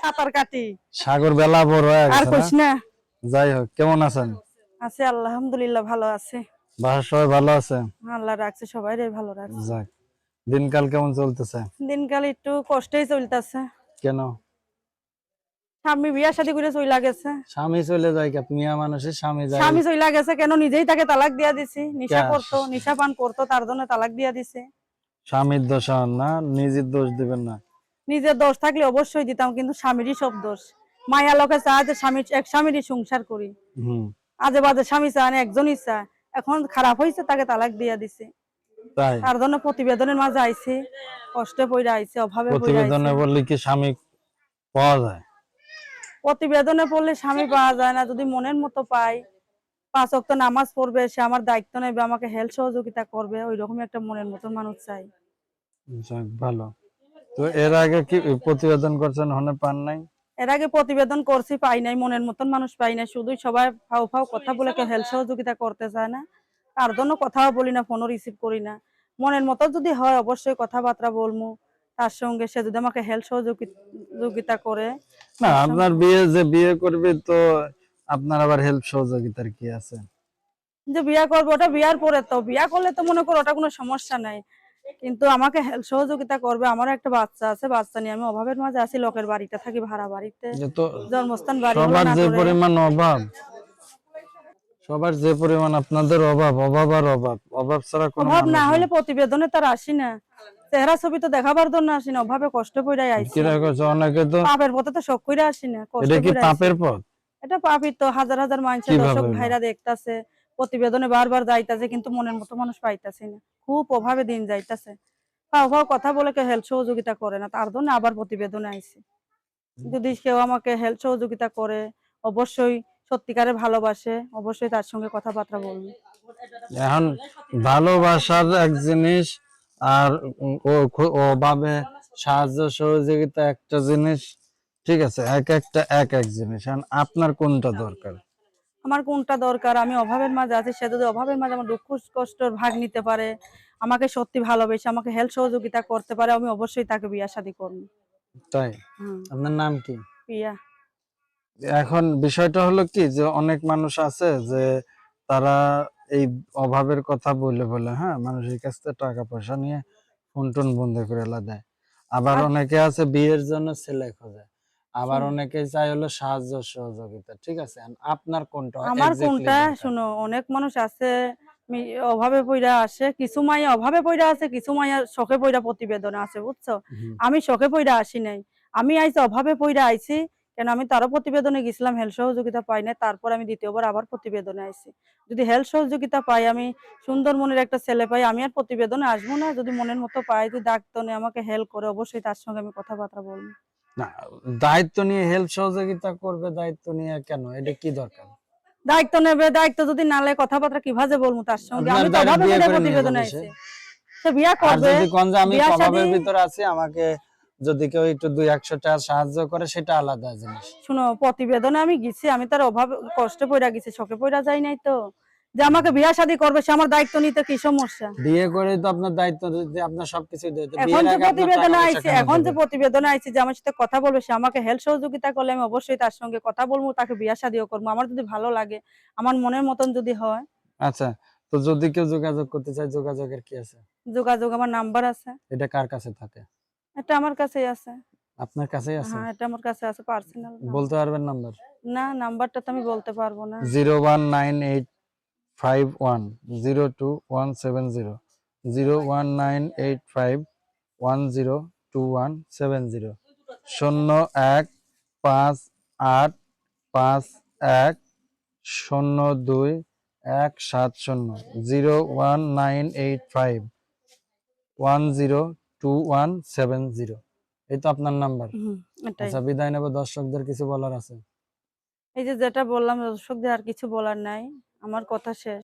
সাঁতার কাটি। সাগর বেলা বড় আর কইস না? না যাই হোক কেমন আছেন? আছে আলহামদুলিল্লাহ ভালো আছে। বাসার সবাই ভালো আছে? আল্লাহ রাখছে সবাই রে ভালো রাখছে। যাক দিনকাল কেমন চলতেছে? দিনকাল একটু কষ্টই চলতেছে। কেন? স্বামী বিয়া শাদী করে চইলা গেছে। স্বামী চলে যায় কে? মিয়া মানুষের স্বামী যায়। স্বামী চইলা গেছে কেন নিজেই তাকে তালাক দিয়া দিছি? নিশা করতো নিশা পান করতো তার জন্য তালাক দিয়া দিছে। স্বামীর দোষ না নিজের দোষ দিবেন না। নিজের দোষ থাকলে অবশ্যই দিতাম কিন্তু স্বামীরই সব দোষ। মায়া লোকে চায় যে স্বামী এক স্বামীরই সংসার করি। আজে বাজে স্বামী চায় না একজনই চায়। এখন খারাপ হয়েছে তাকে তালাক দিয়া দিছে। তার জন্য প্রতিবেদনের মাঝে আইছে কষ্টে পড়ে আইছে অভাবে পড়ে প্রতিবেদনে বললে কি স্বামী পাওয়া যায়? প্রতিবেদনে পড়লে স্বামী পাওয়া যায় না যদি মনের মতো পাই পাঁচ অক্ত নামাজ পড়বে সে আমার দায়িত্ব নেবে আমাকে হেল্প সহযোগিতা করবে ওই রকম একটা মনের মতো মানুষ চাই। ভালো। তো এর আগে কি প্রতিবেদন করছেন হনে পান নাই? এর আগে প্রতিবেদন করছি পাই নাই মনের মতন মানুষ পাই নাই। শুধু সবাই ফাও ফাও কথা বলে কেউ হেল্প সহযোগিতা করতে চায় না। তার জন্য কথাও বলি না ফোনও রিসিভ করি না। মনের মতো যদি হয় অবশ্যই কথাবার্তা বলব তার সঙ্গে সে যদি আমাকে হেল্প সহযোগিতা করে না আপনার বিয়ে যে বিয়ে করবে তো আপনার আবার হেল্প সহযোগিতার কি আছে? যে বিয়া করব ওটা বিয়ার পরে তো। বিয়া করলে তো মনে করো ওটা কোনো সমস্যা নাই। কিন্তু আমাকে সহযোগিতা করবে। আমার একটা বাচ্চা আছে বাচ্চা নিয়ে আমি অভাবের মাঝে আছি লোকের বাড়িতে থাকি ভাড়া বাড়িতে। জন্মস্থান বাড়ি সবার যে পরিমাণ অভাব সবার যে পরিমাণ আপনাদের অভাব অভাব আর অভাব অভাব ছাড়া কোনো অভাব না হলে প্রতিবেদনে তার আসি না। চেহারা ছবি তো দেখাবার জন্য আসি না অভাবে কষ্ট করে আইছি। কিরা অনেকে তো পাপের পথে তো শখ করে আসি না কষ্ট এটা কি পাপের পথ? এটা পাপি তো হাজার হাজার কীভাবে দর্শক ভাইরা দেখতাছে। প্রতিবেদনে বারবার যাইতাছে, কিন্তু মনের মতো মানুষ পাইতাছে না। খুব অভাবে দিন যাইতাছে। কথা বলে কেউ হেল্প সহযোগিতা করে না, তার জন্য আবার প্রতিবেদনে আইছি। যদি কেউ আমাকে হেল্প সহযোগিতা করে, অবশ্যই সত্যিকারে ভালোবাসে, অবশ্যই তার সঙ্গে কথাবার্তা বলবে। এখন ভালোবাসার এক জিনিস আর ও খু- অভাবে সাহায্য সহযোগিতা একটা জিনিস, ঠিক আছে? এক একটা, এক এক জিনিস। এখন আপনার কোনটা দরকার? আমার কোনটা দরকার? আমি অভাবের মাঝে আছি সে যদি অভাবের মাঝে আমার দুঃখ কষ্টর ভাগ নিতে পারে আমাকে সত্যি ভালোবেসে আমাকে হেল্প সহযোগিতা করতে পারে আমি অবশ্যই তাকে বিয়া শাদী করব। তাই? আপনার নাম কি? বিয়া এখন বিষয়টা হলো কি যে অনেক মানুষ আছে যে তারা এই অভাবের কথা বলে বলে হ্যাঁ মানুষের কাছ থেকে টাকা পয়সা নিয়ে ফোন টোন বন্ধ করে দেয়। আবার অনেকে আছে বিয়ের জন্য ছেলে খোঁজে। আবার অনেকে চাই হলো সাহায্য সহযোগিতা ঠিক আছে? আপনার কোনটা আমার কোনটা? শুনো অনেক মানুষ আছে অভাবে পইরা আসে কিছু মাইয়া অভাবে পইরা আছে কিছু মাইয়া শখে পইরা প্রতিবেদনে আছে বুঝছ? আমি শখে পইরা আসি নাই। আমি আইছি অভাবে পইরা আইছি কেন আমি তারও প্রতিবেদনে গেছিলাম হেল্প সহযোগিতা পাই নাই তারপর আমি দ্বিতীয়বার আবার প্রতিবেদনে আইছি। যদি হেল্প সহযোগিতা পাই আমি সুন্দর মনের একটা ছেলে পাই আমি আর প্রতিবেদনে আসব না। যদি মনের মতো পাই যদি ডাক্তার আমাকে হেল্প করে অবশ্যই তার সঙ্গে আমি কথাবার্তা বলব। না দায়িত্ব নিয়ে হেল্প সহযোগিতা করবে দায়িত্ব নিয়ে কেন? এটা কি দরকার? দায়িত্ব নেবে দায়িত্ব যদি না নেয় কথাবার্তা কীভাবে বলব তার সঙ্গে? আমি তো অভাবে প্রতিবেদনে। আইছি। সে। বিয়া করবে যদি কোন যে আমি অভাবের ভিতরে আছি আমাকে যদি কেউ একটু দুই একশো টাকা সাহায্য করে সেটা আলাদা জিনিস। শুনো প্রতিবেদনে আমি গেছি আমি তার অভাব কষ্টে পড়া গেছি শখে পড়া যাই নাই তো। যে আমাকে বিয়া শাদী করবে সে আমার দায়িত্ব নিতে কি সমস্যা? বিয়ে করে তো আপনার দায়িত্ব দিতে আপনার সবকিছু দিতে। এখন যে প্রতিবেদনে আইছি এখন যে প্রতিবেদনে আইছি যে আমার সাথে কথা বলবে সে আমাকে হেল্প সহযোগিতা করলে আমি অবশ্যই তার সঙ্গে কথা বলব তাকে বিয়া শাদীও করব। আমার যদি ভালো লাগে আমার মনের মতন যদি হয়। আচ্ছা তো যদি কেউ যোগাযোগ করতে চায় যোগাযোগের কি আছে? যোগাযোগ আমার নাম্বার আছে। এটা কার কাছে থাকে? এটা আমার কাছেই আছে। আপনার কাছেই আছে? হ্যাঁ এটা আমার কাছে আছে পার্সোনাল বলতে পারবেন নাম্বার? না নাম্বারটা তো আমি বলতে পারব না। Zero one nine eight five one zero two one seven zero zero one nine eight five one zero two one seven zero শূন্য এক পাঁচ আট পাঁচ এক শূন্য দুই এক সাত শূন্য zero one nine eight five one zero two one seven zero এই তো আপনার নাম্বার। আচ্ছা বিদায় নেব। দর্শকদের কিছু বলার আছে? এই যে যেটা বললাম দর্শকদের আর কিছু বলার নাই। আমার কথা শেষ।